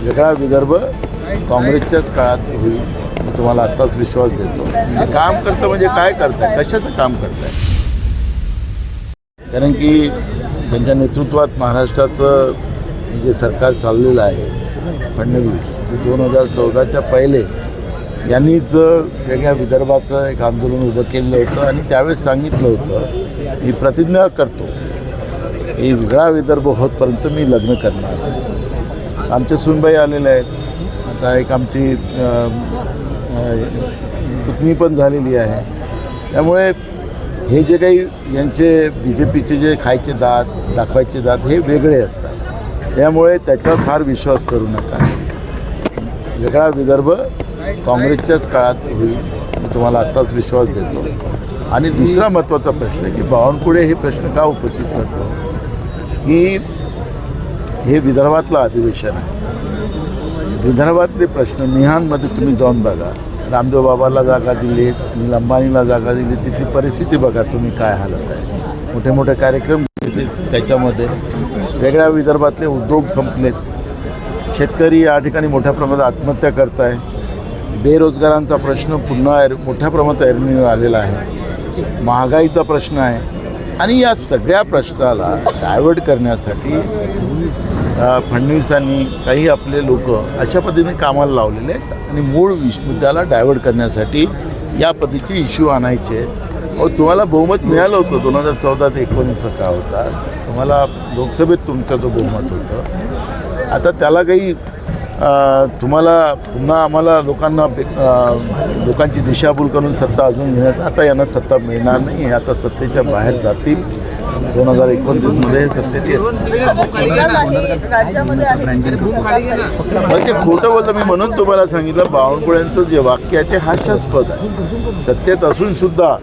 वेगळा विदर्भ काँग्रेसच्याच काळात होईल मी तुम्हाला आत्ताच विश्वास देतो. काम करतं म्हणजे काय करताय? कशाचं काम करताय? कारण की त्यांच्या नेतृत्वात महाराष्ट्राचं जे सरकार चाललेलं आहे फडणवीस ते दोन हजार चौदाच्या पहिले यांनीच वेगळ्या विदर्भाचं एक आंदोलन उभं केलं होतं आणि त्यावेळेस सांगितलं होतं मी प्रतिज्ञा करतो की वेगळा विदर्भ होतपर्यंत मी लग्न करणार आमच्या सुनबाई आलेल्या आहेत. आता एक आमची अं, पुतणी पण झालेली आहे. त्यामुळे हे जे काही यांचे बी जे पीचे जे खायचे दात दाखवायचे दात हे वेगळे असतात. त्यामुळे त्याच्यावर फार विश्वास करू नका. वेगळा विदर्भ काँग्रेसच्याच काळात होईल मी तुम्हाला आत्ताच विश्वास देतो. आणि दुसरा महत्त्वाचा प्रश्न आहे की बावनकुळे हे प्रश्न का उपस्थित करतो? की हे विदर्भातलं अधिवेशन आहे. विदर्भातले प्रश्न मिहानमध्ये तुम्ही जाऊन बघा. रामदेव बाबाला जागा दिली अनिल अंबानीला जागा दिली तिथली परिस्थिती बघा तुम्ही काय हालत आहे. मोठे मोठे कार्यक्रम घेतले त्याच्यामध्ये. वेगळ्या विदर्भातले उद्योग संपलेत. शेतकरी या ठिकाणी मोठ्या प्रमाणात आत्महत्या करत आहे बेरोजगारांचा प्रश्न पुन्हा मोठ्या प्रमाणात ऐरणीवर आलेला आहे. महागाईचा प्रश्न आहे. आणि या सगळ्या प्रश्नाला डायव्हर्ट करण्यासाठी फडणवीसांनी काही आपले लोक अशा पद्धतीने कामाला लावलेले आहेत आणि मूळ विष मुद्द्याला डायव्हर्ट करण्यासाठी या पद्धतीचे इश्यू आणायचे अहो तुम्हाला बहुमत मिळालं होतं दोन हजार चौदा ते एकोणीसचा काळ होता. तुम्हाला लोकसभेत तुमचं जो बहुमत होतं. आता त्याला काही तुम्हाला पुन्हा आम्हाला लोकांना बे- लोकांची दिशाभूल करून सत्ता अजून घेण्याचा आता यांना सत्ता मिळणार नाही हे आता सत्तेच्या बाहेर जातील. दोन हजार एकोणतीसमध्ये सत्तेत येतील. मग ते खोटं बोलतं मी म्हणून तुम्हाला सांगितलं बावनकुळ्यांचं जे वाक्य आहे ते हास्यास्पद आहे. सत्तेत असून सुद्धा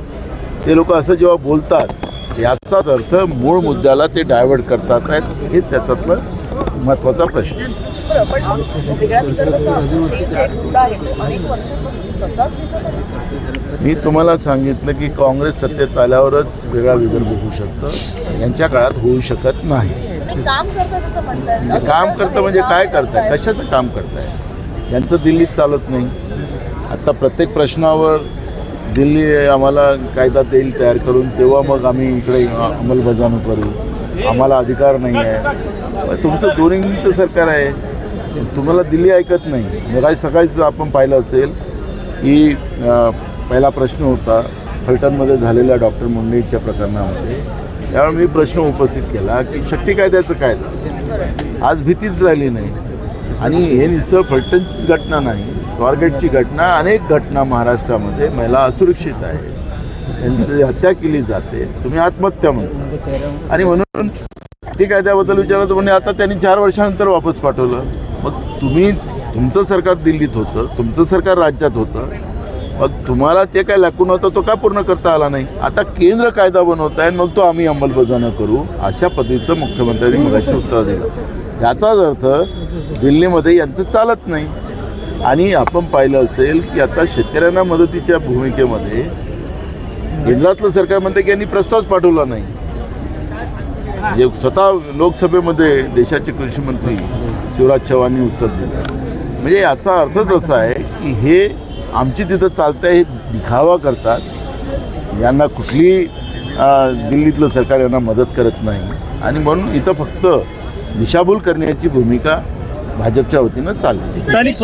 ते लोक असं जेव्हा बोलतात याचाच अर्थ मूळ मुद्द्याला ते डायव्हर्ट करतात आहेत हे त्याच्यातलं महत्त्वाचा प्रश्न आहे. बरं, पण वेगळ्या विदर्भाचा आहे. अनेक वर्षांपासून तसाच दिसत आहे. मी तुम्हाला सांगितलं की काँग्रेस सत्तेत आल्यावरच वेगळा विदर्भ होऊ शकतं. यांच्या काळात होऊ शकत नाही. काम करतात असं म्हणतात ते काम करतं म्हणजे काय करताय? कशाचं काम करताय? यांचं दिल्लीत चालत नाही. आत्ता प्रत्येक प्रश्नावर दिल्ली आम्हाला कायदा देईल तयार करून तेव्हा मग आम्ही इकडे अंमलबजावणी करू. आम्हाला अधिकार नाही आहे. तुमचं दोन्हीचं सरकार आहे. तुम्हाला दिल्ली ऐकत नाही. मग सकाळीच आपण पाहिलं असेल की पहिला प्रश्न होता फलटणमध्ये झालेल्या डॉक्टर मुंडेच्या प्रकरणामध्ये. त्यावेळी मी प्रश्न उपस्थित केला की शक्ती कायद्याचं काय झालं? आज भीतीच राहिली नाही. आणि हे नुसतं फलटणचीच घटना नाही स्वारगेटची घटना अनेक घटना महाराष्ट्रामध्ये महिला असुरक्षित आहे. त्यांची हत्या केली जाते. तुम्ही आत्महत्या म्हणता. आणि म्हणून ते कायद्याबद्दल विचारलं तर म्हणजे आता त्यांनी चार वर्षानंतर वापस पाठवलं. मग तुम्ही तुमचं सरकार दिल्लीत होतं तुमचं सरकार राज्यात होतं. मग तुम्हाला ते काय लागून होतं तो का पूर्ण करता आला नाही? आता केंद्र कायदा बनवत आहे मग तो आम्ही अंमलबजावणी करू. अशा पद्धतीचं मुख्यमंत्र्यांनी मगाशी उत्तर दिलं. याचाच अर्थ दिल्लीमध्ये यांचं चालत नाही. आणि आपण पाहिलं असेल की आता शेतकऱ्यांना मदतीच्या भूमिकेमध्ये केंद्रातलं सरकार म्हणते की यांनी प्रस्तावच पाठवला नाही. जे स्वतः लोकसभेमध्ये देशाचे कृषी मंत्री शिवराज चव्हाणनी उत्तर दिलं. म्हणजे याचा अर्थच असा आहे की हे आमची तिथं चालतं हे दिखावा करतात. यांना कुठली दिल्लीतलं सरकार यांना मदत करत नाही. आणि म्हणून इथं फक्त दिशाभूल करण्याची भूमिका भाजपच्या वतीनं चालली. स्थानिक